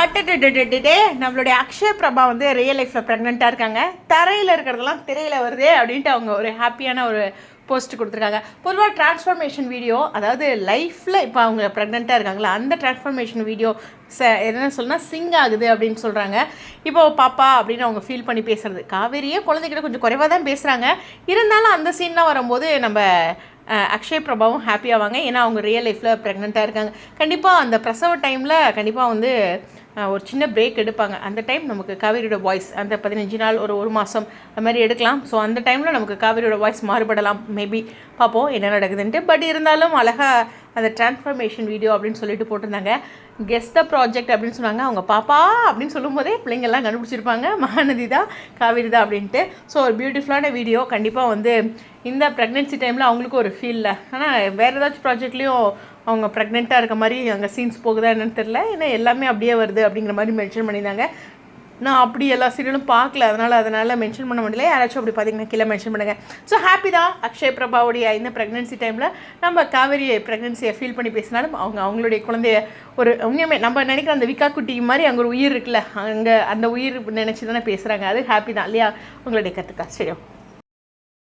அட்டே நம்மளுடைய அக்ஷய பிரபா வந்து ரியல் லைஃப்பில் ப்ரெக்னெண்ட்டாக இருக்காங்க. தரையில் இருக்கிறதெல்லாம் திரையில் வருதே அப்படின்ட்டு அவங்க ஒரு ஹாப்பியான ஒரு போஸ்ட் கொடுத்துருக்காங்க. பொதுவாக டிரான்ஸ்ஃபர்மேஷன் வீடியோ அதாவது லைஃப்பில் இப்போ அவங்க ப்ரெக்னெண்ட்டாக இருக்காங்களா அந்த டிரான்ஸ்ஃபர்மேஷன் வீடியோ ச என்ன சொல்லுனா சிங் ஆகுது அப்படின்னு சொல்கிறாங்க இப்போ பாப்பா அப்படின்னு அவங்க ஃபீல் பண்ணி பேசுகிறது காவேரியே குழந்தைகிட்ட கொஞ்சம் குறைவாக தான் பேசுகிறாங்க இருந்தாலும் அந்த சீன்லாம் வரும்போது நம்ம அக்ஷய் பிரபாவும் ஹாப்பி ஆவாங்க. ஏன்னா அவங்க ரியல் லைஃப்பில் ப்ரெக்னெண்ட்டாக இருக்காங்க. கண்டிப்பாக அந்த பிரசவ டைமில் கண்டிப்பாக வந்து ஒரு சின்ன பிரேக் எடுப்பாங்க. அந்த டைம் நமக்கு காவேரியோட வாய்ஸ் அந்த பதினஞ்சு நாள் ஒரு ஒரு மாதம் அது மாதிரி எடுக்கலாம். ஸோ அந்த டைமில் நமக்கு காவேரியோட வாய்ஸ் மாறுபடலாம். மேபி பார்ப்போம் என்ன நடக்குதுன்ட்டு. பட் இருந்தாலும் அழகாக அந்த டிரான்ஸ்ஃபர்மேஷன் வீடியோ அப்படின்னு சொல்லிட்டு போட்டிருந்தாங்க. கெஸ்ட் த ப்ராஜெக்ட் அப்படின்னு சொன்னாங்க. அவங்க பாப்பா அப்படின்னு சொல்லும்போதே பிள்ளைங்கள்லாம் கண்டுபிடிச்சிருப்பாங்க. மகாநதி தான் காவேரி தான் அப்படின்ட்டு. ஸோ ஒரு பியூட்டிஃபுல்லான வீடியோ கண்டிப்பாக வந்து இந்த ப்ரெக்னென்சி டைமில் அவங்களுக்கு ஒரு ஃபீலில் ஆனால் வேறு ஏதாச்சும் ப்ராஜெக்ட்லேயும் அவங்க ப்ரெக்னெண்ட்டாக இருக்க மாதிரி அங்கே சீன்ஸ் போகுதா என்னன்னு தெரில ஏன்னா எல்லாமே அப்படியே வருது அப்படிங்கிற மாதிரி மென்ஷன் பண்ணியிருந்தாங்க. நான் அப்படி எல்லா சீரியலும் பார்க்கல. அதனால் அதனால் மென்ஷன் பண்ண முடியல. யாராச்சும் அப்படி பார்த்தீங்கன்னா கீழே மென்ஷன் பண்ணுங்கள் ஸோ ஹாப்பி தான். அக்ஷய் பிரபாவுடைய இந்த ப்ரெக்னென்சி டைமில் நம்ம காவேரி ப்ரெக்னென்சியை ஃபீல் பண்ணி பேசினாலும் அவங்க அவங்களுடைய குழந்தைய ஒரு உண்மையுமே நம்ம நினைக்கிற அந்த விக்கா குட்டி மாதிரி அங்கே ஒரு உயிர் இருக்குல்ல. அங்கே அந்த உயிர் நினச்சி தானே பேசுகிறாங்க அது ஹாப்பி தான் இல்லையா? உங்களுடைய கற்றுக்கா சரி